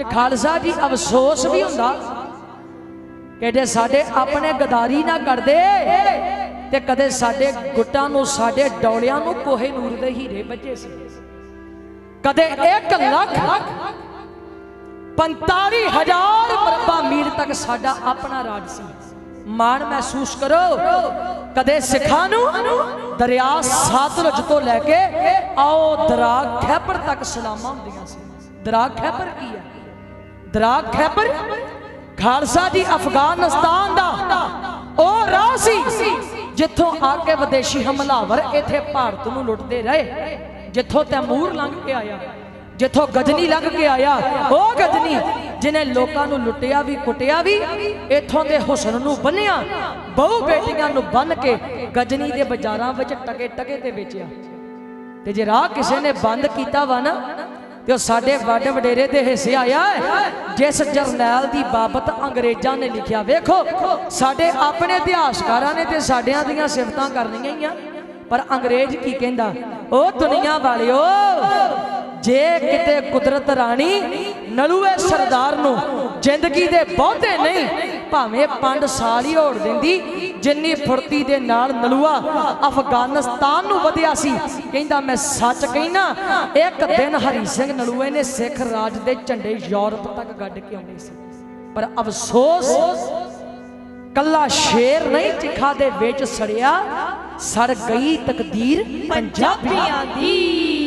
ਅੱਜ ਖਾਲਸਾ ਜੀ ਅਫਸੋਸ ਵੀ ਹੁੰਦਾ ਕਿ ਸਾਡੇ ਆਪਣੇ ਗਦਾਰੀ ਨਾ ਕਰਦੇ ਤੇ ਕਦੇ ਸਾਡੇ ਗੁੱਟਾਂ ਨੂੰ, ਸਾਡੇ ਡੌਲਿਆਂ ਨੂੰ ਕੋਹੇ ਨੂਰ ਦੇ ਹੀਰੇ ਵੱਜੇ ਸੀ। ਕਦੇ 1 ਲੱਖ 45000 ਮਰਬਾ ਮੀਲ ਤੱਕ ਸਾਡਾ ਆਪਣਾ ਰਾਜ ਸੀ। ਮਾਣ ਮਹਿਸੂਸ ਕਰੋ, ਕਦੇ ਸਿੱਖਾਂ ਨੂੰ ਦਰਿਆ ਸਤਲੁਜ ਤੋਂ ਲੈ ਕੇ ਆਓ ਦਰਾ ਖੈਪਰ ਤੱਕ ਸਲਾਮਾਂ ਹੁੰਦੀਆਂ ਸੀ। ਦਰਾ ਖੈਪਰ ਕੀ ਹੈ? ਦਰਾ ਖੈਬਰ, ਖਾਲਸਾ ਜੀ ਅਫਗਾਨਿਸਤਾਨ ਦਾ। ਉਹ ਰਾਹ ਸੀ ਜਿੱਥੋਂ ਆ ਕੇ ਵਿਦੇਸ਼ੀ ਹਮਲਾਵਰ ਇੱਥੇ ਭਾਰਤ ਨੂੰ ਲੁੱਟਦੇ ਰਹੇ, ਜਿੱਥੋਂ ਤੈਮੂਰ ਲੰਘ ਕੇ ਆਇਆ, ਜਿੱਥੋਂ ਗਜਨੀ ਲੰਘ ਕੇ ਆਇਆ। ਉਹ ਗਜਨੀ ਜਿਨੇ ਲੋਕਾਂ ਨੂੰ ਲੁੱਟਿਆ ਵੀ, ਕੁੱਟਿਆ ਵੀ, ਇੱਥੋਂ ਦੇ ਹੁਸਨ ਨੂੰ ਬੰਨਿਆ। ਬਹੁ ਬੇਟੀਆਂ ਨੂੰ ਬੰਨ ਕੇ ਗਜਨੀ ਦੇ ਬਾਜ਼ਾਰਾਂ ਵਿੱਚ ਟਕੇ ਟਕੇ ਤੇ ਵੇਚਿਆ। ਤੇ ਜੇ ਰਾਹ ਕਿਸੇ ਨੇ ਬੰਦ ਕੀਤਾ ਵਾ ਨਾ ਤੇ ਸਾਡੇ ਵੱਡ ਵਡੇਰੇ ਦੇ ਹਿੱਸੇ ਆਇਆ ਜਿਸ ਜਰਨੈਲ ਦੀ ਬਾਬਤ ਅੰਗਰੇਜ਼ਾਂ ਨੇ ਲਿਖਿਆ, ਵੇਖੋ, ਸਾਡੇ ਆਪਣੇ ਇਤਿਹਾਸਕਾਰਾਂ ਨੇ ਤੇ ਸਾਡਿਆਂ ਦੀਆਂ ਸਿਫਤਾਂ ਕਰਨੀਆਂ ਹੀ ਆ। ਪਰ ਅੰਗਰੇਜ਼ ਕੀ ਕਹਿੰਦਾ? ਉਹ ਦੁਨੀਆ ਵਾਲਿਓ, ਜੇ ਕਿਤੇ ਕੁਦਰਤ ਰਾਣੀ ਨਲੂਏ ਸਰਦਾਰ ਨੂੰ ਜ਼ਿੰਦਗੀ ਦੇ ਬਹੁਤੇ ਨਹੀਂ, ਭਾਵੇਂ 5 ਸਾਲ ਹੀ ਹੋੜ ਦਿੰਦੀ, ਜਿੰਨੀ ਫੁਰਤੀ ਦੇ ਨਾਲ ਨਲੂਆ ਅਫਗਾਨਿਸਤਾਨ ਨੂੰ ਵਧਿਆ ਸੀ। ਕਹਿੰਦਾ, ਮੈਂ ਸੱਚ ਕਹਿਣਾ, ਇੱਕ ਦਿਨ ਹਰੀ ਸਿੰਘ ਨਲੂਏ ਨੇ ਸਿੱਖ ਰਾਜ ਦੇ ਝੰਡੇ ਯੂਰਪ ਤੱਕ ਗੱਡ ਕੇ ਆਉਣੇ ਸੀ। ਪਰ ਅਫਸੋਸ, ਕੱਲਾ ਸ਼ੇਰ ਨਹੀਂ ਚਿਖਾ ਦੇ ਵਿੱਚ ਸੜਿਆ, ਸੜ ਗਈ ਤਕਦੀਰ ਪੰਜਾਬੀਆਂ ਦੀ।